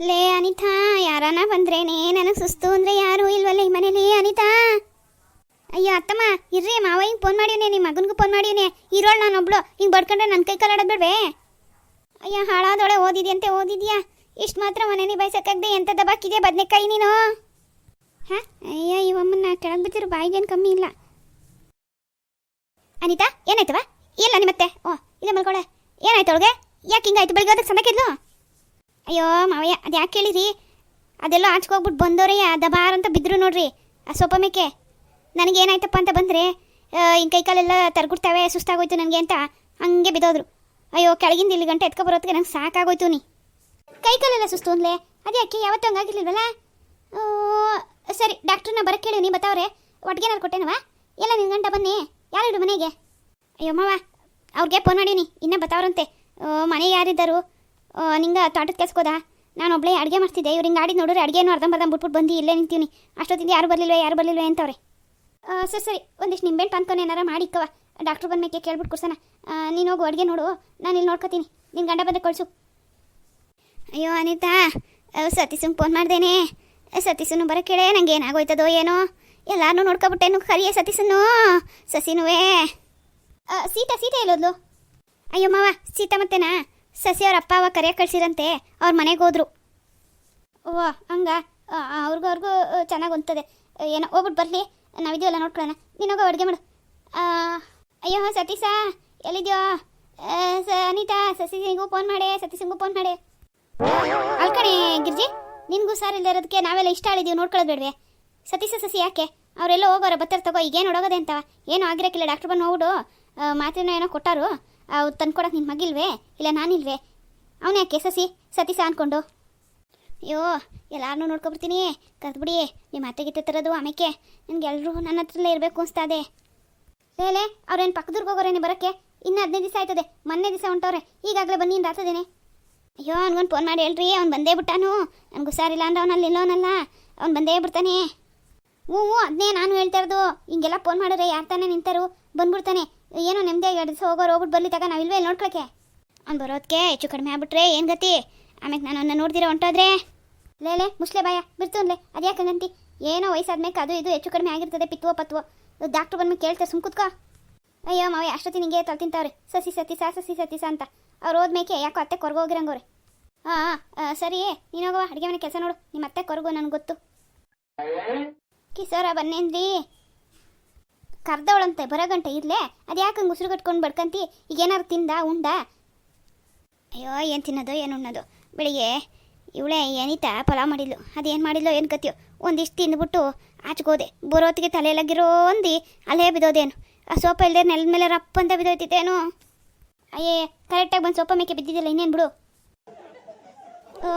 ಲೇ ಅನಿತಾ, ಯಾರಾನ ಬಂದ್ರೇನೆ? ನನಗೆ ಸುಸ್ತು ಅಂದ್ರೆ ಯಾರು ಇಲ್ವಲ್ಲ ಈ ಮನೇಲಿ, ಅನಿತಾ? ಅಯ್ಯೋ, ಅತ್ತಮ್ಮ, ಇರ್ರಿ ಮಾವ ಹಿಂಗೆ ಫೋನ್ ಮಾಡಿವ್ನೆ ನಿಮ್ಮ ಮಗನಿಗೂ ಫೋನ್ ಮಾಡಿವ್ನೆ. ಇರೋಳು ನಾನು ಒಬ್ಳು, ಹಿಂಗೆ ಬಡ್ಕೊಂಡ್ರೆ ನನ್ನ ಕೈ ಕಾಲಾಡೋದು ಬೇಡವೆ ಅಯ್ಯ, ಹಾಳಾದೊಳೆ, ಓದಿದ್ಯಂತೆ, ಓದಿದ್ಯಾ? ಇಷ್ಟು ಮಾತ್ರ ಮನೇಲಿ ಬಯಸಕ್ಕಾಗದೆ ಎಂಥ ದಬಾಕಿದೆ ಬದನೆಕಾಯಿ ನೀನು? ಹಾ? ಅಯ್ಯೋ ಇವಮ್ಮನ್ನ ಕೆಳಗೆ ಬಿದ್ದಿರೋ ಬಾಯಿಗೇನು ಕಮ್ಮಿ ಇಲ್ಲ. ಅನಿತಾ, ಏನಾಯ್ತವ? ಇಲ್ಲ ನಿಮ್ಮತ್ತೆ. ಓ, ಇಲ್ಲ ಮಲ್ಕೊಳೆ. ಏನಾಯ್ತು ಅವಳಿಗೆ? ಯಾಕೆ ಹಿಂಗಾಯ್ತು? ಬೆಳಗ್ಗೆ ಅದಕ್ಕೆ ಸಣ್ಣಕ್ಕಿದ್ಲು ಅಯ್ಯೋ ಮಾವಯ್ಯ, ಅದು ಯಾಕೆ ಕೇಳಿರಿ ಅದೆಲ್ಲ ಆಚ್ಕೋಗ್ಬಿಟ್ಟು ಅದ ದಬಾರ್ ಅಂತ ಬಿದ್ರು ನೋಡ್ರಿ, ಆ ಸೊಪ್ಪ ಮೇಕೆ ನನಗೆ ಏನಾಯ್ತಪ್ಪ ಅಂತ ಬಂದರೆ ಹಿಂಗೆ ಕೈ ಕಾಲೆಲ್ಲ ತರ್ಗುಡ್ತಾವೆ, ಸುಸ್ತಾಗೋಯ್ತು ನನಗೆ ಅಂತ ಹಂಗೆ ಬಿದ್ದೋದ್ರು. ಅಯ್ಯೋ, ಕೆಳಗಿಂದ ಇಲ್ಲಿ ಗಂಟೆ ಎತ್ಕೊ ಬರೋದಕ್ಕೆ ನಂಗೆ ಸಾಕಾಗೋಯ್ತು ನೀ. ಕೈ ಕಾಲೆಲ್ಲ ಸುಸ್ತು ಅಂದ್ಲೆ? ಅದು ಯಾಕೆ, ಯಾವತ್ತೂ ಹಂಗಾಗಿರ್ಲಿಲ್ವಲ್ಲ ಸರಿ, ಡಾಕ್ಟ್ರನ್ನ ಬರಕ್ಕೆ ಕೇಳಿ, ನೀ ಬತ್ತಾವ್ರೆ. ಒಟ್ಟಿಗೆ ಕೊಟ್ಟೇನವಾ? ಎಲ್ಲ ನಿನ್ನ ಗಂಟ ಬನ್ನಿ. ಯಾರು ಯಾರಿಡು ಮನೆಗೆ? ಅಯ್ಯೋ ಮಾವ, ಅವ್ರಿಗೆ ಫೋನ್ ಮಾಡೀನಿ, ಇನ್ನೂ ಬತ್ತಾವ್ರಂತೆ. ಮನೆ ಯಾರಿದ್ದರು? ನಿಂಗೆ ತೋಟದ ಕೆಸ್ಕೋದ ನಾನು ಒಬ್ಬಳೇ ಅಡುಗೆ ಮಾಡ್ತಿದ್ದೆ. ಇವ್ರು ಹಿಂಗೆ ಆಡಿ ನೋಡಿದ್ರೆ ಅಡುಗೆನೂ ಅರ್ಧಂಬರ್ಧ ಬಿಟ್ಬಿಟ್ಟು ಬಂದು, ಇಲ್ಲೇ ನಿಂತೀನಿ. ಅಷ್ಟೊತ್ತಿಂದ ಯಾರು ಬರಲಿಲ್ವೇ ಯಾರು ಬರಲಿಲ್ವೇ ಅಂತವ್ರೆ. ಸರ್, ಸರಿ, ಒಂದಿಷ್ಟು ನಿಂಬೆಹಣ್ಣು ಪಾನ್ಕೊಂಡು ಏನಾರ ಮಾಡಿಕ್ಕವ ಡಾಕ್ಟ್ರು ಬಂದ್ಮೇಲೆ ಕೇಳ್ಬಿಟ್ಟು ಕೊಡ್ಸೋಣ. ನೀನು ಹೋಗು, ಅಡುಗೆ ನೋಡು. ನಾನು ಇಲ್ಲಿ ನೋಡ್ಕೊತೀನಿ. ನಿನ್ನ ಗಂಡ ಬಂದೆ ಕಳಿಸು ಅಯ್ಯೋ, ಅನಿತಾ ಸತೀಸಂಗೆ ಫೋನ್ ಮಾಡ್ದೇನೆ. ಸತೀಸನು ಬರೋ ಕೇಳೆ, ನಂಗೆ ಏನಾಗೋಯ್ತದೋ ಏನೋ. ಎಲ್ಲಾರನ್ನೂ ನೋಡ್ಕೊಬಿಟ್ಟೇನು ಕರಿಯ ಸತೀಸನ್ನು ಸಸಿನುವೇ. ಸೀತಾ ಸೀತಾ ಎಲ್ಲೋದ್ಲು? ಅಯ್ಯೋ ಮಾವ, ಸೀತಾ ಮತ್ತೇನಾ? ಸಸಿ ಅವ್ರ ಅಪ್ಪ ಅವ ಕರೆಯ ಕಳ್ಸಿರಂತೆ, ಅವ್ರ ಮನೆಗೆ ಹೋದ್ರು. ಓ, ಹಂಗ? ಅವ್ರಿಗೂ ಅವ್ರಿಗೂ ಚೆನ್ನಾಗಿ ಹೊಂತದೆ ಏನೋ ಹೋಗ್ಬಿಟ್ಟು ಬರಲಿ. ನಾವಿದೀವಲ್ಲ ನೋಡ್ಕೊಳ್ಳೋಣ. ನೀನೋಗ ಅಡುಗೆ ಮಾಡು. ಅಯ್ಯೋ ಸತೀಸ ಎಲ್ಲಿದ್ಯೋ? ಸ, ಅನಿತಾ ಸಸಿ ಸಿಂಗೂ ಫೋನ್ ಮಾಡೆ ಸಿಂಗೂ ಫೋನ್ ಮಾಡಿ. ಅಲ್ಕಣೆ ಗಿರ್ಜಿ, ನಿನ್ಗೂ ಸಾರ್ ಇಲ್ಲದೆ ಇರೋದಕ್ಕೆ ನಾವೆಲ್ಲ ಇಷ್ಟ ಆಳಿದೀವಿ, ನೋಡ್ಕೊಳ್ಳೋದು ಬೇಡವೆ. ಸತೀಶ ಸಸಿ ಯಾಕೆ? ಅವರೆಲ್ಲ ಹೋಗೋರ ಬತ್ತರ್ ತಗೋ, ಈಗೇನು ಹೊಡೋಗೋದೆ ಅಂತವ? ಏನೂ ಆಗಿರೋಕ್ಕಿಲ್ಲ ಡಾಕ್ಟ್ರ್ ಬಂದು ನೋಡು ಮಾತಿನ ಏನೋ ಕೊಟ್ಟಾರು. ಅವು ತಂದ್ಕೊಡಕ್ಕೆ ನಿನ್ನ ಮಗಿಲ್ವೇ? ಇಲ್ಲ ನಾನಿಲ್ವೇ? ಅವನೇ ಯಾಕೆ ಸಸಿ? ಸತೀಸ ಅಂದ್ಕೊಂಡು ಅಯ್ಯೋ ಎಲ್ಲಾರನ್ನೂ ನೋಡ್ಕೊಬಿಡ್ತೀನಿ. ಕರೆದ್ಬಿಡಿ. ನಿಮ್ಮ ಅತ್ತೆಗಿತ್ತೆ ತರೋದು ಆಮೇಕೆ. ನನಗೆ ಎಲ್ಲರೂ ನನ್ನ ಹತ್ರಲ್ಲೇ ಇರಬೇಕು ಅನಿಸ್ತಾದೆ. ಲೇಲೆ ಅವ್ರೇನು ಪಕ್ಕದೂರ್ಗೆ ಹೋಗೋರೇನೆ ಬರೋಕ್ಕೆ? ಇನ್ನು ಹದಿನೈದು ದಿವಸ ಆಯ್ತದೆ. ಮೊನ್ನೆ ದಿವಸ ಹೊಂಟವ್ರೆ. ಈಗಾಗಲೇ ಬನ್ನಿ ಅಂತ ಆತದೇನೆ ಅಯ್ಯೋ, ಅವ್ನಿಗೊಂದು ಫೋನ್ ಮಾಡಿ ಹೇಳ್ರಿ. ಅವ್ನು ಬಂದೇ ಬಿಟ್ಟಾನು. ನನಗೆ ಹುಷಾರಿಲ್ಲ ಅಂದ್ರೆ ಅವನಲ್ಲಿ ಇಲ್ಲೋನಲ್ಲ ಅವ್ನು ಬಂದೇ ಬಿಡ್ತಾನೆ. ಹ್ಞೂ ಹ್ಞೂ ಅದನ್ನೇ ನಾನು ಹೇಳ್ತಾ ಇರೋದು. ಹಿಂಗೆಲ್ಲ ಫೋನ್ ಮಾಡಿದ್ರೆ ಯಾರು ತಾನೇ ನಿಂತರು? ಬಂದ್ಬಿಡ್ತಾನೆ. ಏನೋ ನೆಮ್ಮದಿಯಾಗಿ ಎರಡು ಹೋಗೋರು ಹೋಗ್ಬಿಟ್ಟು ಬರ್ಲಿ ತಗ ನಾವಿಲ್ವೇ ಇಲ್ಲಿ ನೋಡ್ಕೊಳಕ್ಕೆ? ಅವ್ನು ಬರೋದಕ್ಕೆ ಹೆಚ್ಚು ಕಡಿಮೆ ಆಗ್ಬಿಟ್ರೆ ಏನು ಗತಿ? ಆಮೇಲೆ ನಾನು ಅವನ್ನ ನೋಡ್ದಿರೋ ಹೊಂಟೋದ್ರೆ? ಲೇ ಮುಸ್ಲೆ ಬಾಯ ಬಿಡ್ತುನ್ಲೆ ಅದ್ಯಾಕೆ ಗಂತಿ ಏನೋ ವಯಸ್ಸಾದ್ಮೇಲೆ ಅದು ಇದು ಹೆಚ್ಚು ಕಡಿಮೆ ಆಗಿರ್ತದೆ ಪಿತ್ವೋ ಪತ್ವೋ ಡಾಕ್ಟ್ರು ಬಂದ್ಮೇಲೆ ಕೇಳ್ತಾರೆ, ಸುಮ್ ಕುತ್ಕೋ. ಅಯ್ಯೋ, ಮಾವ ಅಷ್ಟೊತ್ತಿ ನಿಂಗೆ ತಲೆ ತಿಂತಾವ್ರಿ. ಸಸಿ, ಸತಿ, ಸಾ, ಸಸಿ, ಸತಿ, ಸಾ ಅಂತ. ಅವ್ರು ಹೋದ್ಮೇಕೆ ಯಾಕೋ ಅತ್ತೆ ಕೊರ್ಗೋಗಿರಂಗವ್ರೆ ಹಾಂ ಸರಿ ನೀನು ಹೋಗುವ ಅಡುಗೆ ಮನೆ ಕೆಲಸ ನೋಡು. ನಿಮ್ಮ ಅತ್ತೆ ಕೊರಗು ನನಗೆ ಗೊತ್ತು. ಕಿಸೋರ ಬನ್ನೇನ್ರಿ? ಕರ್ದವಳಂತೆ ಬರೋ ಗಂಟೆ ಇರ್ಲೆ ಅದು ಯಾಕೆ ಉಸಿರು ಕಟ್ಕೊಂಡು ಬಡ್ಕಂತಿ? ಈಗ ಏನಾರು ತಿಂದ, ಉಂಡ? ಅಯ್ಯೋ, ಏನು ತಿನ್ನೋದು, ಏನು ಉಣ್ಣೋದು? ಬೆಳಿಗ್ಗೆ ಇವಳೇ ಏನಿತ್ತಾ ಪಲಾವ್ ಮಾಡಿದ್ಲು. ಅದೇನು ಮಾಡಿದ್ಲು, ಏನು ಕತ್ತಿಯೋ ಒಂದಿಷ್ಟು ತಿಂದ್ಬಿಟ್ಟು ಆಚೆಗೋದೆ ಬರೋತ್ತಿಗೆ ತಲೆಯಲ್ಲಾಗಿರೋ ಒಂದಿ, ಅಲ್ಲೇ ಬಿದ್ದೋದೇನು? ಆ ಸೋಪ ಇಲ್ಲದೆ ನೆಲದ ಮೇಲೆ ರಪ್ಪ ಅಂತ ಬಿದ್ದೋಯ್ತಿತ್ತೇನು? ಅಯ್ಯೇ, ಕರೆಕ್ಟಾಗಿ ಬಂದು ಸೋಪ ಮೇಕೆ ಬಿದ್ದಿದ್ದಿಲ್ಲ ಇನ್ನೇನು ಬಿಡು. ಓ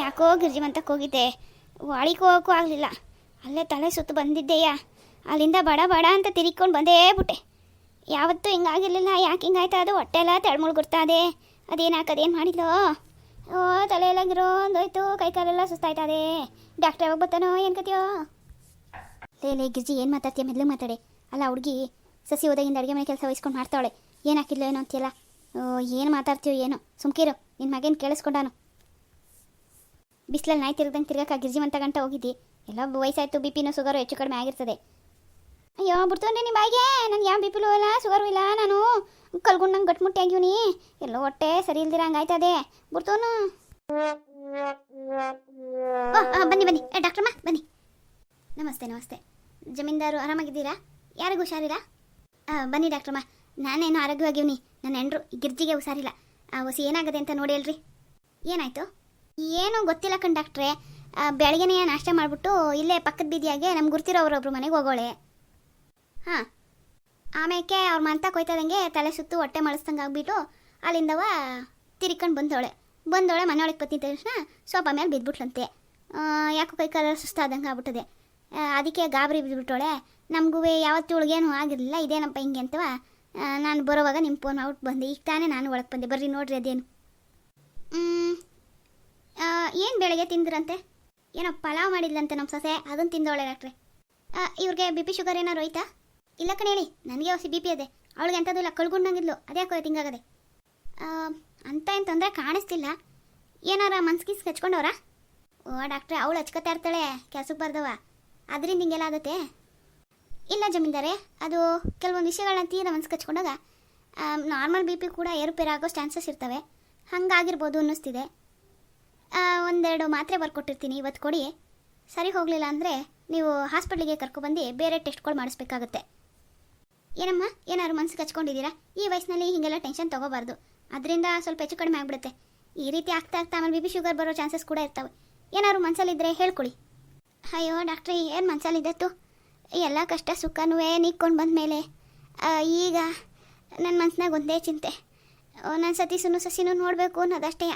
ಯಾಕೋ ಗಿರ್ಜಿಮಂತಕ್ಕೆ ಹೋಗಿದ್ದೆ. ವಾಳಿಗೆ ಹೋಗೋಕ್ಕೂ ಆಗಲಿಲ್ಲ. ಅಲ್ಲೇ ತಲೆ ಸುತ್ತು ಬಂದಿದ್ದೆಯಾ? ಅಲ್ಲಿಂದ ಬಡ ಬಡ ಅಂತ ತಿರುಗಿಕೊಂಡು ಬಂದೇ ಬಿಟ್ಟೆ. ಯಾವತ್ತೂ ಹಿಂಗಾಗಿರ್ಲಿಲ್ಲ, ಯಾಕೆ ಹಿಂಗಾಯ್ತಾ ಅದು? ಹೊಟ್ಟೆ ಎಲ್ಲ ತೆಳ್ಮುಳ್ಗುಡ್ತಾದೆ. ಅದೇನು ಹಾಕದೇನು ಮಾಡಿದ್ಲೋ? ಓ, ತಲೆ ಎಲ್ಲ ಕೈ ಕಾಲೆಲ್ಲ ಸುಸ್ತಾಯ್ತದೆ. ಡಾಕ್ಟ್ರ್ ಯಾವಾಗ ಬರ್ತಾನೋ, ಏನು ಕತಿಯೋ ಲೇ ಲೇ, ಗಿರ್ಜಿ, ಏನು ಮಾತಾಡ್ತೀಯ? ಮೊದಲು ಮಾತಾಡೆ. ಅಲ್ಲ ಹುಡುಗಿ ಸಸಿ ಹೋದಾಗಿಂದ ಅಡುಗೆ ಮನೆ ಕೆಲಸ ವಹಿಸ್ಕೊಂಡು ಮಾಡ್ತಾವಳೆ. ಏನು ಹಾಕಿದ್ಲೋ ಏನೋ ಅಂತೀಯಲ್ಲ? ಏನು ಮಾತಾಡ್ತೀಯೋ ಏನೋ? ಸುಮ್ಕಿರು. ನಿನ್ನ ಮಗೇನು ಕೇಳಿಸ್ಕೊಂಡಾನು. ಬಿಸಿಲಲ್ಲಿ ನಾಯಿ ತಿರ್ಗದಂಗೆ ತಿರ್ಗಕ್ಕೆ ಗಿರ್ಜಿ ಮಂತ ಗಂಟ ಹೋಗಿದ್ದಿ. ಎಲ್ಲ ವಯಸ್ಸಾಯಿತು, ಬಿ ಪಿನೂ ಶುಗರು ಹೆಚ್ಚು ಕಡಿಮೆ ಆಗಿರ್ತದೆ. ಅಯ್ಯೋ ಬಿಡ್ತೇನೆ ನಿಮ್ಮ ಬಾಯಿಗೆ? ನನಗೆ ಯಾವ ಬಿ ಪಿಲೂ ಇಲ್ಲ, ಶುಗರು ಇಲ್ಲ, ನಾನು ಕಲ್ಗುಂಡಂಗೆ ಗಟ್ಮುಟ್ಟಿ ಆಗಿವ್ನಿ ಎಲ್ಲೋ ಹೊಟ್ಟೆ ಸರಿ ಇಲ್ದಿರ ಹಂಗಾಯ್ತದೆ ಬಿಡ್ತೋನು. ಬನ್ನಿ ಬನ್ನಿ. ಡಾಕ್ಟ್ರಮ್ಮ, ಬನ್ನಿ. ನಮಸ್ತೆ ನಮಸ್ತೆ. ಜಮೀನ್ದಾರು ಆರಾಮಾಗಿದ್ದೀರಾ? ಯಾರಿಗೂ ಹುಷಾರಿಲ್ಲ? ಬನ್ನಿ ಡಾಕ್ಟ್ರಮ್ಮ. ನಾನೇನು ಆರೋಗ್ಯವಾಗಿವ್ನಿ ನನ್ನ ಹೆಂಡ್ರು ಗಿರ್ಜಿಗೆ ಹುಷಾರಿಲ್ಲ. ಆ ಹೊಸಿ ಏನಾಗದೆ ಅಂತ ನೋಡಿ ಹೇಳ್ರಿ. ಏನಾಯಿತು? ಏನೂ ಗೊತ್ತಿಲ್ಲ ಕಣ್ ಡಾಕ್ಟ್ರೆ. ಬೆಳಗ್ಗೆನೇ ನಾಷ್ಟ ಮಾಡಿಬಿಟ್ಟು ಇಲ್ಲೇ ಪಕ್ಕದ ಬೀದಿಯಾಗೆ ನಮ್ಗೆ ಗುರ್ತಿರೋರೊಬ್ರು ಮನೆಗೆ ಹೋಗೋಳೆ. ಹಾಂ. ಆಮೇಲೆ ಅವ್ರ ಮಂತ ಕೊಯ್ತದಂಗೆ ತಲೆ ಸುತ್ತು ಹೊಟ್ಟೆ ಮಳಸ್ದಂಗೆ ಆಗ್ಬಿಟ್ಟು ಅಲ್ಲಿಂದವ ತಿರ್ಕೊಂಡು ಬಂದವಳೆ. ಬಂದವಳೆ ಮನೆಯೊಳಗೆ ಪತ್ನಿ ತಕ್ಷಣ ಸೋಪ ಮೇಲೆ ಬಿದ್ಬಿಟ್ಲಂತೆ. ಯಾಕೋ ಕೈ ಕಲರ್ ಸುಸ್ತಾದಂಗೆ ಆಗ್ಬಿಟ್ಟದೆ. ಅದಕ್ಕೆ ಗಾಬರಿ ಬಿದ್ಬಿಟ್ಟವಳೆ. ನಮಗೂ ಯಾವತ್ತೂ ಇವಳಿಗೇನು ಆಗಿರಲಿಲ್ಲ, ಇದೇನಪ್ಪ ಹಿಂಗೆ ಅಂತವ. ನಾನು ಬರೋವಾಗ ನಿಮ್ಮ ಫೋನ್ ಔಟ್ ಬಂದೆ. ಈಗ ತಾನೇ ನಾನು ಒಳಗೆ ಬಂದೆ. ಬರ್ರಿ ನೋಡ್ರಿ ಅದೇನು. ಏನು ಬೆಳಗ್ಗೆ ತಿಂದ್ರಂತೆ? ಏನೋ ಪಲಾವ್ ಮಾಡಿದ್ಲಂತೆ ನಮ್ಮ ಸೊಸೆ. ಅದನ್ನು ತಿಂದೋಳೆ ಡಾಕ್ಟ್ರೆ. ಇವ್ರಿಗೆ ಬಿ ಪಿ ಶುಗರ್ ಏನಾರು ಹೋಯ್ತಾ ಇಲ್ಲ ಕಣೆ ಹೇಳಿ ನನಗೆ ಹೊಸ ಬಿ ಪಿ ಅದೇ. ಅವಳಿಗೆ ಎಂಥದ್ದು ಇಲ್ಲ ಕಳ್ಕೊಂಡಂಗಿದ್ಲು ಅದೇ ಯಾಕೋ ಹಿಂಗಾಗದೆ ಆ, ಅಂತ ಏನು ತೊಂದರೆ ಕಾಣಿಸ್ತಿಲ್ಲ. ಏನಾರ ಮನ್ಸ್ಗಿಸ್ ಹಚ್ಕೊಂಡವ್ರಾ ಓ ಡಾಕ್ಟ್ರೆ ಅವಳು ಹಚ್ಕೊತಾ ಇರ್ತಾಳೆ ಕೆಲ್ಸಕ್ಕೆ ಬರ್ದವ. ಅದರಿಂದ ಹಿಂಗೆಲ್ಲ ಆಗುತ್ತೆ ಇಲ್ಲ ಜಮೀನ್ದಾರೆ ಅದು ಕೆಲವೊಂದು ವಿಷಯಗಳನ್ನ ತೀರ ಮನ್ಸ್ಗೆ ಹಚ್ಕೊಂಡಾಗ ನಾರ್ಮಲ್ ಬಿ ಪಿ ಕೂಡ ಏರುಪೇರು ಆಗೋ ಚಾನ್ಸಸ್ ಇರ್ತವೆ. ಹಂಗಾಗಿರ್ಬೋದು ಅನ್ನಿಸ್ತಿದೆ. ಒಂದೆರಡು ಮಾತ್ರೆ ಬರ್ಕೊಟ್ಟಿರ್ತೀನಿ ಇವತ್ತು ಕೊಡಿ. ಸರಿ ಹೋಗಲಿಲ್ಲ ಅಂದರೆ ನೀವು ಹಾಸ್ಪಿಟ್ಲಿಗೆ ಕರ್ಕೊಬಂದು ಬೇರೆ ಟೆಸ್ಟ್ಗಳು ಮಾಡಿಸ್ಬೇಕಾಗುತ್ತೆ. ಏನಮ್ಮ, ಏನಾದ್ರು ಮನ್ಸಿಗೆ ಹಚ್ಕೊಂಡಿದ್ದೀರಾ? ಈ ವಯಸ್ಸಿನಲ್ಲಿ ಹೀಗೆಲ್ಲ ಟೆನ್ಷನ್ ತಗೋಬಾರ್ದು. ಅದರಿಂದ ಸ್ವಲ್ಪ ಹೆಚ್ಚು ಕಡಿಮೆ ಆಗ್ಬಿಡುತ್ತೆ. ಈ ರೀತಿ ಆಗ್ತಾ ಆಗ್ತಾ ಆಮೇಲೆ ಬಿ ಶುಗರ್ ಬರೋ ಚಾನ್ಸಸ್ ಕೂಡ ಇರ್ತವೆ. ಏನಾದ್ರು ಮನಸ್ಸಲ್ಲಿದ್ದರೆ ಹೇಳ್ಕೊಳ್ಳಿ ಅಯ್ಯೋ ಡಾಕ್ಟ್ರಿ ಏನು ಮನಸ್ಸಲ್ಲಿದ್ದತ್ತು ಎಲ್ಲ ಕಷ್ಟ ಸುಖನೂ ನೀಕ್ಕೊಂಡು ಬಂದ ಮೇಲೆ ಈಗ ನನ್ನ ಮನ್ಸಿನಾಗ ಒಂದೇ ಚಿಂತೆ. ನನ್ನ ಸತೀಸನು ಸಸಿನೂ ನೋಡಬೇಕು ಅನ್ನೋದಷ್ಟೇ.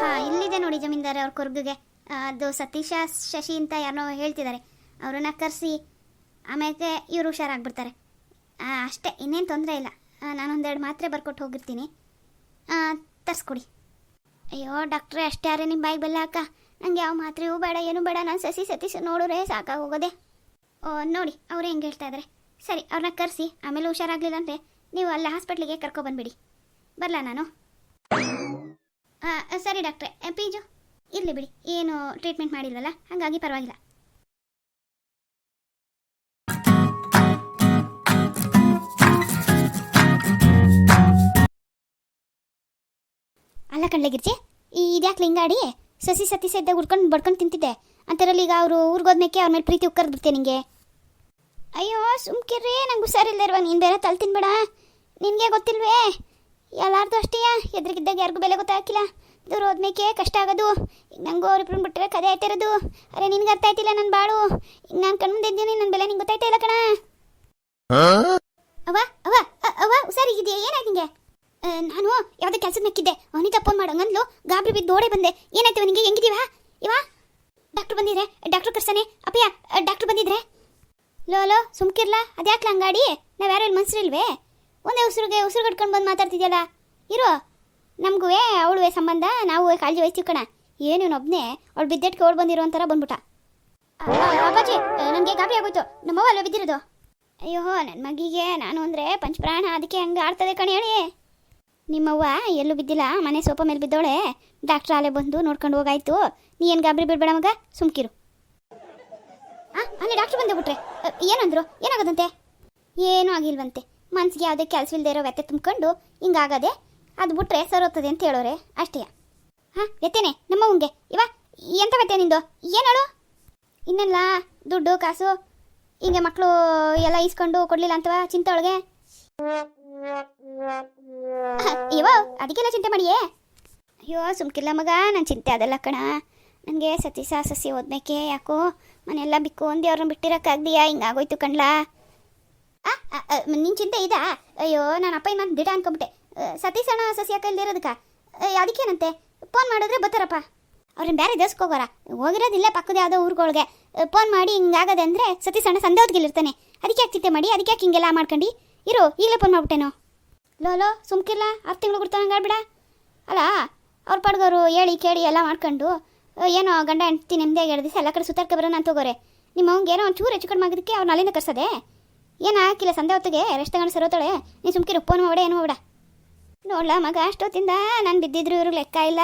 ಹಾಂ, ಇಲ್ಲಿದೆ ನೋಡಿ ಜಮೀನ್ದಾರ ಅವ್ರ ಕೊರ್ಗಿಗೆ. ಅದು ಸತೀಶ ಶಶಿ ಅಂತ ಯಾರನ್ನೋ ಹೇಳ್ತಿದ್ದಾರೆ ಅವ್ರನ್ನ ಕರೆಸಿ ಆಮೇಲೆ ಇವರು ಹುಷಾರಾಗ್ಬಿಡ್ತಾರೆ. ಅಷ್ಟೇ, ಇನ್ನೇನು ತೊಂದರೆ ಇಲ್ಲ. ನಾನು ನಾನೊಂದೆರಡು ಮಾತ್ರೆ ಬರ್ಕೊಟ್ಟು ಹೋಗಿರ್ತೀನಿ. ತರಿಸ್ಕೊಡಿ. ಅಯ್ಯೋ, ಡಾಕ್ಟ್ರೆ, ಅಷ್ಟೇ ಯಾರೇ ನಿಮ್ಮ ಬಾಯಿಗೆ ಬೆಲ್ಲ ಅಕ್ಕ. ನಂಗೆ ಯಾವ ಮಾತ್ರೆಯೂ ಬೇಡ, ಏನು ಬೇಡ. ನಾನು ಸಸಿ ಸತೀಶ್ ನೋಡಿದ್ರೆ ಸಾಕಾಗೋಗೋದೆ. ಓ, ನೋಡಿ, ಅವ್ರು ಹೆಂಗೆ ಹೇಳ್ತಾ ಇದ್ದಾರೆ ಸರಿ ಅವ್ರನ್ನ ಕರೆಸಿ. ಆಮೇಲೆ ಹುಷಾರಾಗಲಿಲ್ಲ ಅಂದರೆ ನೀವು ಅಲ್ಲಿ ಹಾಸ್ಪಿಟ್ಲಿಗೆ ಕರ್ಕೊಬಂದ್ಬಿಡಿ. ಬರಲಾ ನಾನು? ಸರಿ ಡಾಕ್ಟ್ರೆ. ಪೀಜು, ಇರಲಿ ಬಿಡಿ. ಏನು ಟ್ರೀಟ್ಮೆಂಟ್ ಮಾಡಿಲ್ವಲ್ಲ? ಹಾಗಾಗಿ ಪರವಾಗಿಲ್ಲ. ಅಲ್ಲ ಕಣ್ಲೆ ಗಿರ್ಜಿ ಈ ಇದ್ಯಾಕೆ ಲಿಂಗಾಡಿ ಸಸಿ ಸತಿ ಸದ್ದಾಗ ಉಡ್ಕೊಂಡು ಬಡ್ಕೊಂಡು ತಿಂತಿದ್ದೆ. ಅಂತರಲ್ಲಿ ಈಗ ಅವರು ಊರಿಗೋದ್ಮೇಕೆ ಅವ್ರ ಮೇಲೆ ಪ್ರೀತಿ ಉಕ್ಕರ್ದು ಬಿಡ್ತೆ ನಿಂಗೆ. ಅಯ್ಯೋ ಸುಮ್ಕಿರ್ರಿ ನಂಗೆ ಹುಷಾರಿಲ್ಲದೆ ಇರುವ. ನೀನು ಬೇರೆ ತಲೆ ತಿನ್ಬೇಡ. ನಿನಗೆ ಗೊತ್ತಿಲ್ವೇ? ಎಲ್ಲಾರ್ದು ಅಷ್ಟೇ. ಎದುರಿಗಿದ್ದಾಗ ಯಾರಿಗೂ ಬೆಲೆ ಗೊತ್ತಾಗಿಲ್ಲ ದೂರ ಹೋದ್ಮೇಕೆ ಕಷ್ಟ ಆಗೋದು. ಈಗ ನಂಗೂ ಅವ್ರಿಬ್ರು ಬಿಟ್ಟರೆ ಕದೆ ಆಯ್ತಿರೋದು ಅರೆ ನಿನ್ಗೆ ಅರ್ಥ ಆಯ್ತಿಲ್ಲ ನನ್ನ ಬಾಳು. ಈಗ ನಾನು ಕಣ್ಮುಂದೆ ಇದ್ದೀನಿ ನನ್ನ ಬೆಲೆ ನಿಂಗೆ ಗೊತ್ತಾಯ್ತಾ ಇಲ್ಲ ಕಣ? ಅವ ಅವ ಅವ ಹುಷಾರಿಗಿದೆಯಾ? ಏನಾಯ್ತು ನಿಂಗೆ? ನಾನು ಯಾವುದೋ ಕೆಲಸ ಮೆಕ್ಕಿದ್ದೆ ಅವನಿಗೆ ಫೋನ್ ಮಾಡೋಂಗಂದ್ಲು ಗಾಬರಿ ಬಿದ್ದು ಓಡೇ ಬಂದೆ. ಏನಾಯ್ತು ಅವನಿಗೆ? ಹೆಂಗಿದೀವ ಇವ? ಡಾಕ್ಟರ್ ಬಂದಿದ್ರೆ. ಡಾಕ್ಟರ್ ಕರ್ಸಾನೆ. ಅಪ್ಪಯ್ಯ ಡಾಕ್ಟರ್ ಬಂದಿದ್ರೆ. ಲೋ ಲೋ, ಸುಮ್ಕಿರ್ಲ? ಅದ್ಯಾಕ್ಲ ಲಂಗಾಡಿ ನಾವು ಯಾರು ಇಲ್ಲಿ ಮನ್ಸರಿಲ್ವೇ? ಒಂದೇ ಉಸಿರುಗೆ, ಉಸಿರು ಕಟ್ಕೊಂಡು ಬಂದು ಮಾತಾಡ್ತಿದ್ಯಲ್ಲ. ಇರೋ. ನಮಗೂ ಅವಳುವೆ ಸಂಬಂಧ. ನಾವು ಕಾಳಜಿ ವಹಿಸ್ತೀವಿ ಕಣ. ಏನು ಒಬ್ಬನೇ ಅವಳು ಬಿದ್ದೆಟ್ಗೆ ಓಡ್ ಬಂದಿರೋ ಅಂತಾರ ಬಂದ್ಬಿಟ್ಟ. ಅಪ್ಪಾಜಿ ನನಗೆ ಗಾಬರಿ ಆಗೋಯ್ತು. ನಮ್ಮವ್ವ ಅಲ್ಲೇ ಬಿದ್ದಿರೋದು. ಅಯ್ಯೋ ನನ್ನ ಮಗಿಗೆ ನಾನು ಅಂದರೆ ಪಂಚಪ್ರಾಣ. ಅದಕ್ಕೆ ಹಂಗೆ ಆಡ್ತದೆ ಕಣ ಹೇಳಿ ನಿಮ್ಮವ್ವ ಎಲ್ಲೂ ಬಿದ್ದಿಲ್ಲ, ಮನೆ ಸೋಪ ಮೇಲೆ ಬಿದ್ದವಳೆ. ಡಾಕ್ಟ್ರ್ ಅಲ್ಲೇ ಬಂದು ನೋಡ್ಕೊಂಡು ಹೋಗಾಯ್ತು. ನೀ ಏನು ಗಾಬರಿ ಬಿಡ್ಬೇಡ ಮಗ, ಸುಮ್ಕಿರು. ಆ, ಅಲ್ಲಿ ಡಾಕ್ಟ್ರ್ ಬಂದೇ ಬಿಟ್ರೆ. ಏನಂದ್ರು? ಏನಾಗದಂತೆ? ಏನೂ ಆಗಿಲ್ವಂತೆ. ಮನ್ಸಿಗೆ ಯಾವುದೇ ಕೆಲಸ ಇಲ್ಲದೆ ಇರೋ ವ್ಯತೆ ತುಂಬ್ಕೊಂಡು ಹಿಂಗಾಗದೆ, ಅದು ಬಿಟ್ರೆ ಸರೋಗ್ತದೆ ಅಂತ ಹೇಳೋರೆ. ಅಷ್ಟೇ. ಹಾಂ ವ್ಯತೆನೆ ನಮ್ಮವಂಗೆ ಇವ ಎಂಥ ವ್ಯತೆ ನಿಂದು? ಹೇಳು ಇನ್ನೆಲ್ಲ ದುಡ್ಡು, ಕಾಸು, ಹಿಂಗೆ ಮಕ್ಕಳು ಎಲ್ಲ ಇಸ್ಕೊಂಡು ಕೊಡ್ಲಿಲ್ಲ ಅಂತವಾ ಚಿಂತೆ ಒಳಗೆ ಅಯ್ಯೋ ಅದಕ್ಕೆಲ್ಲ ಚಿಂತೆ ಮಾಡಿಯೇ? ಅಯ್ಯೋ ಸುಮ್ಕಿಲ್ಲ ಮಗ, ನಾನು ಚಿಂತೆ ಅದಲ್ಲ ಕಣ. ನನಗೆ ಸತಿ ಸಾ ಸಸಿ ಓದ್ಬೇಕೆ, ಯಾಕೋ? ಮನೆಯೆಲ್ಲ ಬಿಕ್ಕು ಒಂದೇ ಅವ್ರನ್ನ ಬಿಟ್ಟಿರೋಕ್ಕಾಗ್ದೀಯಾ? ಹಿಂಗಾಗೋಯ್ತು ಕಣ್ಲಾ? ನಿನ್ನ ಚಿಂತೆ ಇದಾ? ಅಯ್ಯೋ, ನಾನು ಅಪ್ಪ ಇನ್ನೊಂದು ದಿಟ ಅನ್ಕೊಂಬಿಟ್ಟೆ. ಸತೀಶ್ ಅಣ್ಣ ಸಸಿ ಯಾಕೆ ಇಲ್ದಿರೋದಕ್ಕ ಅದಕ್ಕೇನಂತೆ? ಫೋನ್ ಮಾಡಿದ್ರೆ ಬರ್ತಾರಪ್ಪ. ಅವ್ರನ್ನ ಬೇರೆ ದೇಶಕ್ಕೆ ಹೋಗೋರ? ಹೋಗಿರೋದಿಲ್ಲ ಪಕ್ಕದ ಯಾವುದೋ ಊರುಗಳಿಗೆ. ಫೋನ್ ಮಾಡಿ ಹಿಂಗಾಗದೆ ಅಂದರೆ ಸತೀಶ್ ಅಣ್ಣ ಸಂದೆ ಹೊತ್ಗಿಲ್ಲಿರ್ತಾನೆ ಅದಕ್ಕೆ ಯಾಕೆ ಚಿಂತೆ ಮಾಡಿ? ಅದಕ್ಕೆ ಯಾಕೆ ಹಿಂಗೆಲ್ಲ ಮಾಡ್ಕೊಂಡು? ಇರು, ಈಗಲೇ ಫೋನ್ ಮಾಡ್ಬಿಟ್ಟೇನೋ. ಲೋ ಲೋ ಸುಮ್ಕಿಲ್ಲ ಆರು ತಿಂಗಳು ಕೊಡ್ತಾನೆ ಆಡ್ಬೇಡ. ಅಲ್ಲ, ಅವ್ರ ಪಾಡ್ಗವರು ಹೇಳಿ, ಕೇಳಿ ಎಲ್ಲ ಮಾಡ್ಕೊಂಡು ಏನೋ ಗಂಡ, ಹೆಂಡ್ತಿ ನೆಮ್ಮದಿಯಾಗಿ ಎರಡು ದಿವಸ ಎಲ್ಲ ಕಡೆ ಸುತ್ತಾಡ್ಕೊ ಬರೋಣ ಅಂತ ಹೋಗೋರೆ. ನಿಮ್ಮ ಅವ್ಗೆ ಏನೋ ಒಂದು ಚೂರು ಹೆಚ್ಚು ಕಡಿಮೆ ಆಗಿದ್ದಕ್ಕೆ ಅವ್ರನ್ನ ಅಲ್ಲಿಂದ ಕರ್ಸದೆ? ಏನು ಹಾಕಿಲ್ಲ ಸಂದೆ ಹೊತ್ತಿಗೆ ರೆಸ್ಟ್ ತಗೊಂಡು ಸರೋತಾಳೆ ನೀ ಸುಮ್ಕಿರು ಫೋನ್ ಮಾಡ ಏನು ಮಾಡ ನೋಡ್ಲ, ಮಗ, ಅಷ್ಟೊತ್ತಿಂದ ನಾನು ಬಿದ್ದಿದ್ರು ಇವ್ರಿಗೆ ಲೆಕ್ಕ ಇಲ್ಲ.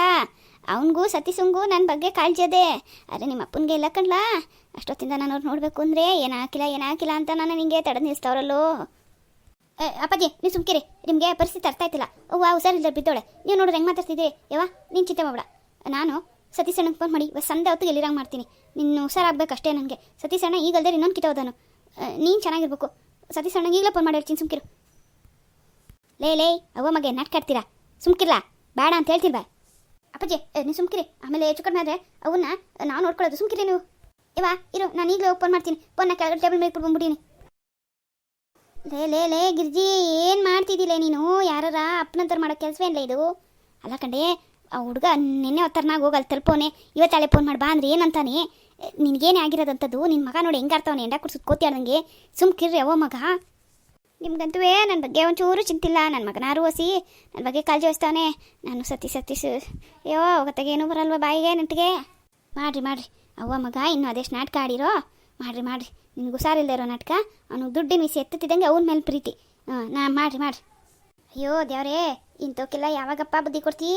ಅವನಿಗೂ ಸುಂಗು ನನ್ನ ಬಗ್ಗೆ ಕಾಳಜಿ ಅದೇ ಅರೆ, ನಿಮ್ಮ ಅಪ್ಪನಿಗೆ ಇಲ್ಲ ಕಣ್ಲಾ. ಅಷ್ಟೊತ್ತಿಂದ ನಾನು ಅವ್ರು ನೋಡಬೇಕು ಅಂದರೆ ಏನು ಹಾಕಿಲ್ಲ ಏನು ಹಾಕಿಲ್ಲ ಅಂತ ನಾನು ನಿಂಗೆ ತಡೆದು ನಿಲ್ಲಿಸ್ತವ್ರಲ್ಲೋ ಅಪ್ಪಾಜಿ, ನೀವು ಸುಮ್ಕಿರಿ. ನಿಮಗೆ ಪರಿಸ್ಥಿತಿ ಅರ್ಥ ಆಯ್ತಿಲ್ಲ. ಅವ್ವ ಹುಷಾರಿಲ್ಲ ಬಿದ್ದೋಳೆ. ನೀವು ನೋಡ್ರಿ ಹೆಂಗೆ ಮಾತಾಡ್ತಿದ್ದೀರಿ ಯವ್ವ, ನೀನು ಚಿಂತೆ ಮಾಡಬೇಡ ನಾನು ಸತೀಶ್ ಅಣ್ಣಗೆ ಫೋನ್ ಮಾಡಿ ಸಂದೆ ಹೊತ್ತಿಗೆ ಎಲ್ಲಿರಂಗೆ ಮಾಡ್ತೀನಿ. ನಿನ್ನ ಹುಷಾರಾಗಬೇಕಷ್ಟೇ ನನಗೆ. ಅಣ್ಣ ಈಗಲ್ದೇ ಇನ್ನೊಂದು ಕಿತ್ತೋದನು ನೀನು ಚೆನ್ನಾಗಿರ್ಬೇಕು. ಸತೀಶ್ ಅಣ್ಣಗೆ ಈಗಲೇ ಫೋನ್ ಮಾಡಿ ಹೇಳ್ತೀನಿ, ಸುಮ್ಕಿರು. ಲೇ ಲೇ, ಅವ್ವ ಮಗೆ ನಾಟ್ಕಾಡ್ತೀರಾ ಸುಮ್ಕಿರ್ಲಾ? ಬೇಡ ಅಂತ ಹೇಳ್ತಿಲ್ವಾ? ಅಪ್ಪಾಜಿ ನೀವು ಸುಮ್ಕಿರಿ. ಆಮೇಲೆ ಹೆಚ್ಚು ಕಡಿಮೆ ಆದರೆ ಅವನ್ನ ನಾವು ನೋಡ್ಕೊಳ್ಳೋದು. ಸುಮ್ಕಿರಿ ನೀವು. ಇವ ಇರು, ನಾನು ಈಗಲೇ ಫೋನ್ ಮಾಡ್ತೀನಿ. ಫೋನ್ನ ಕೆಳಗಡೆ ಟೇಬಲ್ ಮೇಲೆ ಬಂದ್ಬಿಟ್ಟಿನಿ ಲೇ ಲೇ ಲೇ, ಗಿರ್ಜಿ, ಏನು ಮಾಡ್ತಿದ್ದಿಲ್ಲ ನೀನು? ಯಾರಾರ ಅಪ್ಪನಂತರ ಮಾಡೋ ಕೆಲಸವೇ ಇಲ್ಲ ಇದು? ಅಲ್ಲ ಕಂಡೆ ಆ ಹುಡುಗ ನಿನ್ನೆ ಒತ್ತರ್ನಾಗ ಹೋಗಿ ಅಲ್ಲಿ ತಲುಪೋನೆ. ಇವತ್ತಾಳೆ ಫೋನ್ ಮಾಡಿ ಬಾ ಅಂದ್ರೆ, ಏನಂತಾನೆ? ನಿನಗೇನೇ ಆಗಿರೋದಂಥದ್ದು? ನಿನ್ನ ಮಗ ನೋಡಿ ಹೆಂಗಾರ್ತಾವನೆ ಎಂಡ ಕುಡ್ಸೋದು ಕೋತಿ ಸುಮ್ ಕಿರ್ರಿ ಅವೋ ಮಗ. ನಿಮ್ಗಂತೂ ನನ್ನ ಬಗ್ಗೆ ಒಂಚೂರು ಚಿಂತಿಲ್ಲ. ನನ್ನ ಮಗನಾರು ಹಸಿ ನನ್ನ ಬಗ್ಗೆ ಕಾಳಜಿ ವಹಿಸ್ತಾವನೆ. ನಾನು ಸತಿ ಸತಿ ಅಯ್ಯೋ ಏನೂ ಬರಲ್ವ ಬಾಯಿಗೆ, ನೆಂಟಿಗೆ. ಮಾಡಿರಿ ಮಾಡಿರಿ. ಅವ್ವ ಮಗ, ಇನ್ನು ಅದೆಷ್ಟು ನಾಟಕ ಆಡಿರೋ ಮಾಡ್ರಿ ಮಾಡ್ರಿ. ನಿನಗೆ ಹುಷಾರಿಲ್ಲದೆ ಇರೋ ನಾಟಕ? ಅವ್ನಿಗೆ ದುಡ್ಡು ಮೀಸಿ ಎತ್ತುತ್ತಿದ್ದಂಗೆ ಅವನ ಮೇಲೆ ಪ್ರೀತಿ. ಹಾಂ, ನಾ ಮಾಡ್ರಿ ಮಾಡ್ರಿ. ಅಯ್ಯೋ, ದೇವ್ರೇ, ಇಂಥವಕ್ಕೆಲ್ಲ ಯಾವಾಗಪ್ಪ ಬುದ್ಧಿ ಕೊಡ್ತೀ?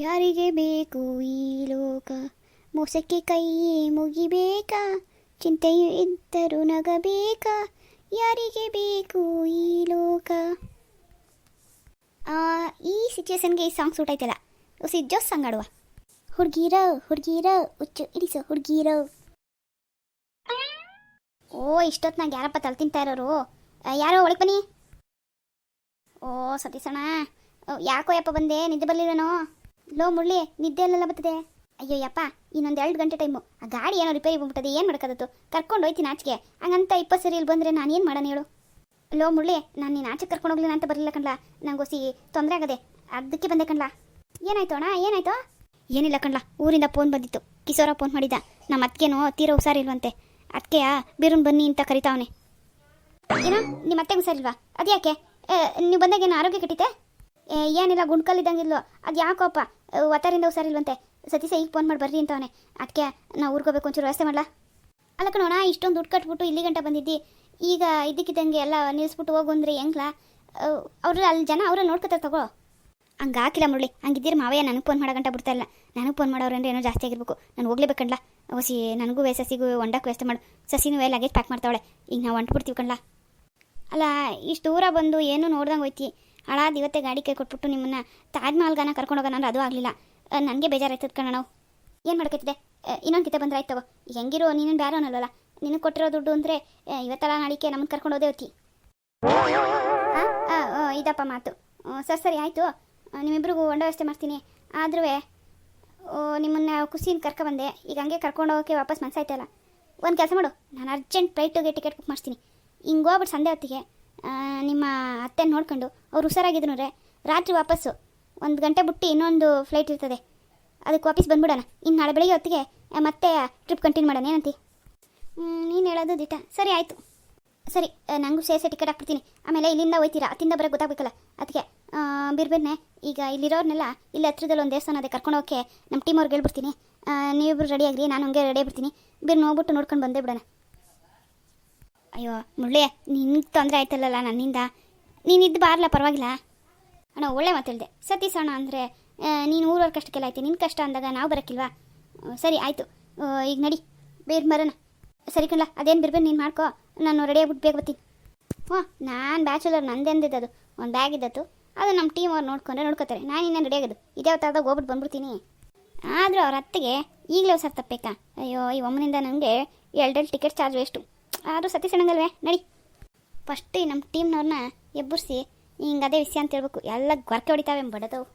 ಯಾರಿಗೆ ಬೇಕು ಈ ಲೋಕ? ಮೋಸಕ್ಕೆ ಕೈ ಮುಗಿಬೇಕಾ? ಚಿಂತೆಯು ಇದ್ದರೂ ನಗಬೇಕಾ? ಯಾರಿಗೆ ಬೇಕು ಈ ಲೋಕ? ಈ ಸಿಚುವೇಶನ್ಗೆ ಈ ಸಾಂಗ್ ಸೂಟ್ ಆಯ್ತಲ್ಲ ಹೊಸಿ ಜೋಸ್ ಸಾಂಗ್ ಆಡುವ. ಹುಡ್ಗೀರ ಹುಡ್ಗೀರ, ಹುಚ್ಚು ಇಡಿಸು ಹುಡ್ಗೀರ. ಓ ಇಷ್ಟೊತ್ನಾಗ ಯಾರಪ್ಪ ತಲೆ ತಿಂತಾ ಇರೋರು? ಯಾರೋ, ಒಳಗೆ ಬನ್ನಿ. ಓ ಸತೀಸಣ್ಣ ಯಾಕೋ ಯಪ್ಪ ಬಂದೆ, ನಿದ್ದೆ ಬರ್ಲಿಲ್ಲನೋ ಲೋ ಮುಳ್ಳಿ ನಿದ್ದೆ ಅಲ್ಲೆಲ್ಲ ಬರ್ತದೆ. ಅಯ್ಯೋ, ಯಪ್ಪ, ಇನ್ನೊಂದು ಎರಡು ಗಂಟೆ ಟೈಮು ಆ ಗಾಡಿ ಏನೋ ರಿಪೇರಿ ಬಂದ್ಬಿಟ್ಟದೆ, ಏನು ಮಾಡ್ಕೋದತ್ತು ಕರ್ಕೊಂಡು ಹೋಯ್ತೀನಿ ಆಚೆಗೆ. ಹಂಗಂತ ಇಪ್ಪತ್ತು ಸರಿ ಇಲ್ಲಿ ಬಂದರೆ ನಾನು ಏನು ಮಾಡೋಣ ಹೇಳು? ಲೋ ಮುಳ್ಳಿ ನಾನು ನೀನು ಆಚೆ ಕರ್ಕೊಂಡು ಹೋಗ್ಲಿಲ್ಲ ಅಂತ ಬರಲಿಲ್ಲ ಕಣ್ಲಾ? ನಂಗೋಸಿ ತೊಂದರೆ ಆಗದೆ ಅದಕ್ಕೆ ಬಂದೆ ಕಣ್ಲಾ? ಏನಾಯ್ತು ಅಣ್ಣ, ಏನಾಯ್ತು? ಏನಿಲ್ಲ ಕಣ್ಲಾ, ಊರಿಂದ ಫೋನ್ ಬಂದಿತ್ತು. ಕಿಶೋರ ಫೋನ್ ಮಾಡಿದ್ದ. ನಮ್ಮ ಅತ್ತೆನೋ ತೀರಾ ಹುಷಾರಿಲ್ವಂತೆ ಅತ್ತೆಯ ಬೀರೂನ್ ಬನ್ನಿ ಅಂತ ಕರಿತಾವನೆ. ಏನೋ ನಿಮ್ಮ ಅತ್ತೆಗೆ ಹುಷಾರಿಲ್ವಾ ಅದ್ಯಾಕೆ ನೀವು ಬಂದಾಗ ಏನು ಆರೋಗ್ಯ ಕೆಟ್ಟಿತೆ ಏನಿಲ್ಲ ಗುಂಡ್ಕಲ್ಲಿದ್ದಂಗಿಲ್ವೋ ಅದು ಯಾಕೋಪ್ಪ ಒತ್ತಾರಿಂದ ಹುಷಾರಿಲ್ವಂತೆ ಸತೀಶ ಈಗ ಫೋನ್ ಮಾಡಿ, ಬರ್ರಿ ಅಂತವನೆ. ಅದಕ್ಕೆ ನಾವು ಊರ್ಗೋಬೇಕು ಒಂಚೂರು ವ್ಯವಸ್ಥೆ ಮಾಡಲಾ? ಅಲ್ಲ ಕಣೋಣ ಇಷ್ಟೊಂದು ದುಡ್ಡು ಕಟ್ಬಿಟ್ಟು ಇಲ್ಲಿ ಗಂಟ ಬಂದಿದ್ದಿ. ಈಗ ಇದಕ್ಕಿದ್ದಂಗೆ ಎಲ್ಲ ನಿಲ್ಲಿಸ್ಬಿಟ್ಟು ಹೋಗು ಅಂದ್ರೆ ಹೆಂಗ್ಲಾ? ಅವ್ರ ಅಲ್ಲಿ ಜನ ಅವ್ರ ನೋಡ್ಕೊತಾರೆ ತಗೋ. ಹಂಗೆ ಹಾಕಿಲ್ಲ ಮುರಳಿ. ಹಂಗಿದ್ದೀರಿ ಮಾವಯ್ಯ, ನನಗೆ ಫೋನ್ ಮಾಡೋ ಗಂಟ ಬಿಡ್ತಾ ಇಲ್ಲ. ನನಗೆ ಫೋನ್ ಮಾಡೋರು ಅಂದ್ರೆ ಏನೋ ಜಾಸ್ತಿ ಆಗಿರ್ಬೇಕು. ನಾನು ಹೋಗ್ಲೇಬೇಕಂಡ್ಲ ಹೊಸಿ ನನಗೂ ವೇ ಸಸಿಗೂ ಒಂಡಕ್ಕೆ ವ್ಯವಸ್ಥೆ ಮಾಡು. ಸಸಿನೂ ವೇ ಲಗೇಜ್ ಪ್ಯಾಕ್ ಮಾಡ್ತಾವಳೆ. ಈಗ ನಾವು ಹೊಂಟ್ಬಿಡ್ತೀವಿ ಕಣ್ಲಾ? ಅಲ್ಲ, ಇಷ್ಟು ದೂರ ಬಂದು ಏನೂ ನೋಡ್ದಂಗೆ ಹೋಯ್ತಿ. ಹಳಾದ ಇವತ್ತೇ ಗಾಡಿ ಕೈ ಕೊಟ್ಬಿಟ್ಟು ನಿಮ್ಮನ್ನ ತಾಜ್ ಮಹಲ್ಗಾನ ಕರ್ಕೊಂಡು ಹೋಗೋಣ ಅಂದ್ರೆ ಅದು ಆಗಲಿಲ್ಲ. ನನಗೆ ಬೇಜಾರಾಯ್ತದ ಕಣ ನಾವು. ಏನು ಮಾಡ್ಕೈತಿದೆ ಇನ್ನೊಂದು ಕಿತೆ ಬಂದ್ರೆ ಆಯ್ತವ ಹೆಂಗಿರೋ ನೀನು ಬೇರೆ ಅನ್ನಲ್ವಲ್ಲ ನಿನಗೆ ಕೊಟ್ಟಿರೋ ದುಡ್ಡು ಅಂದರೆ ಇವತ್ತೆಲ್ಲ ನಾಳಿಕೆ ನಮ್ಮನ್ನು ಕರ್ಕೊಂಡು ಹೋದೇ ಹೋತಿ ಹಾಂ ಇದಪ್ಪ ಮಾತು. ಸರ್, ಸರಿ, ಆಯಿತು. ನಿಮ್ಮಿಬ್ರಿಗೂ ಒಂಡ ವ್ಯವಸ್ಥೆ ಮಾಡ್ತೀನಿ. ಆದ್ರೂ ನಿಮ್ಮನ್ನ ಖುಷಿಯಿಂದ ಕರ್ಕೊಬಂದೆ ಈಗ ಹಂಗೆ ಕರ್ಕೊಂಡು ಹೋಗೋಕೆ ವಾಪಸ್ ಮನಸ್ಸಾಯ್ತಲ್ಲ ಒಂದು ಕೆಲಸ ಮಾಡು. ನಾನು ಅರ್ಜೆಂಟ್ ಫ್ಲೈಟಿಗೆ ಟಿಕೆಟ್ ಬುಕ್ ಮಾಡ್ತೀನಿ ಹಿಂಗೆ ಹೋಗ್ಬಿಟ್ಟು ಸಂದೇ ಹೊತ್ತಿಗೆ ನಿಮ್ಮ ಅತ್ತೆ ನೋಡ್ಕೊಂಡು, ಅವ್ರು ಹುಷಾರಾಗಿದ್ರು ರಾತ್ರಿ ವಾಪಸ್ಸು. ಒಂದು ಗಂಟೆ ಬಿಟ್ಟು ಇನ್ನೊಂದು ಫ್ಲೈಟ್ ಇರ್ತದೆ. ಅದಕ್ಕೆ ವಾಪಸ್ ಬಂದ್ಬಿಡೋಣ. ಇನ್ನು ನಾಳೆ ಬೆಳಿಗ್ಗೆ ಹೊತ್ತಿಗೆ, ಮತ್ತೆ ಟ್ರಿಪ್ ಕಂಟಿನ್ಯೂ ಮಾಡೋಣ, ಏನಂತಿ? ನೀನು ಹೇಳೋದು ದಿಟ ಸರಿ, ಆಯಿತು. ಸರಿ ನನಗೂ ಸೇರಿಸಿ ಟಿಕೆಟ್ ಹಾಕ್ಬಿಡ್ತೀನಿ. ಆಮೇಲೆ ಇಲ್ಲಿಂದ ಹೋಯ್ತೀರಾ? ಅತ್ತಿಂದ ಬರೋ ಗೊತ್ತಾಗಬೇಕಲ್ಲ? ಅದಕ್ಕೆ ಬಿರ್ಬಿರ್ನೆ, ಈಗ ಇಲ್ಲಿರೋರ್ನೆಲ್ಲ ಇಲ್ಲಿ ಹತ್ರದಲ್ಲಿ ಒಂದು ದೇವಸ್ಥಾನ ಅದೇ ಕರ್ಕೊಂಡು ಹೋಗಕ್ಕೆ ನಮ್ಮ ಟೀಮ್ ಅವ್ರಿಗೆ ಹೇಳ್ಬಿಡ್ತೀನಿ. ನೀವಿಬ್ರು ರೆಡಿ ಆಗ್ರಿ, ನಾನು ಹಂಗೆ ರೆಡಿ ಆಗ್ಬಿಡ್ತೀನಿ. ಬಿರ್ ನೋಡ್ಬಿಟ್ಟು ನೋಡ್ಕೊಂಡು ಬಂದೇ ಬಿಡೋಣ. ಅಯ್ಯೋ ಮುಳ್ಳೆ ನಿನ್ಗೆ ತೊಂದರೆ ಆಯ್ತಲ್ಲ ನನ್ನಿಂದ? ನೀನಿದ್ದು ಬಾರಲ್ಲ ಪರವಾಗಿಲ್ಲ? ಅಣ್ಣ, ಒಳ್ಳೆ ಮಾತಾಡಿದೆ ಸತೀಶ್ ಅಣ್ಣ ಅಂದರೆ ನೀನು ಊರವ್ರ ಕಷ್ಟಕ್ಕೆಲ್ಲ ಆಯ್ತು. ನಿನ್ನ ಕಷ್ಟ ಅಂದಾಗ ನಾವು ಬರೋಕ್ಕಿಲ್ವಾ? ಸರಿ, ಆಯಿತು. ಈಗ ನಡಿ. ಬೇರೆ ಮರಣ. ಸರಿ ಕಣ್ಲ, ಅದೇನು ಬಿರ್ಬೇನು ನೀನು ಮಾಡ್ಕೋ. ನಾನು ರೆಡಿಯಾಗಿ ಬೇಗ ಬರ್ತೀನಿ. ಹ್ಞೂ, ನಾನು ಬ್ಯಾಚುಲರ್ ನಂದೆಂದಿದ್ದದು ಒಂದು ಬ್ಯಾಗ್ ಇದ್ದತ್ತು ಅದು ನಮ್ಮ ಟೀಮ್ ಅವ್ರು ನೋಡ್ಕೊಂಡ್ರೆ ನೋಡ್ಕೋತಾರೆ. ನಾನು ಇನ್ನೇನು ರೆಡಿ ಆಗೋದು? ಇದೇ ಹೊತ್ತಾದಾಗ ಹೋಗ್ಬಿಟ್ಟು ಬಂದ್ಬಿಡ್ತೀನಿ. ಆದರೂ ಅವ್ರ ಅತ್ತೆಗೆ ಈಗಲೇ ಸರ್ ತಪ್ಪಬೇಕಾ ಅಯ್ಯೋ, ಈ ಒಮ್ಮನಿಂದ ನನಗೆ ಎರಡೆರಡು ಟಿಕೆಟ್ ಚಾರ್ಜ್ ವೇಸ್ಟು. ಆದರೂ ಸತಿ ಸಣ್ಣಂಗಲ್ವೇ ನಡಿ. ಫಸ್ಟ್ ನಮ್ಮ ಟೀಮ್ನವ್ರನ್ನ ಎಬ್ಬರಿಸಿ, ಹಿಂಗೆ ಅದೇ ವಿಷಯ ಅಂತ ಹೇಳ್ಬೇಕು. ಎಲ್ಲ ಗೊರಕೆ ಹೊಡಿತಾವೆ ಬಡದವು?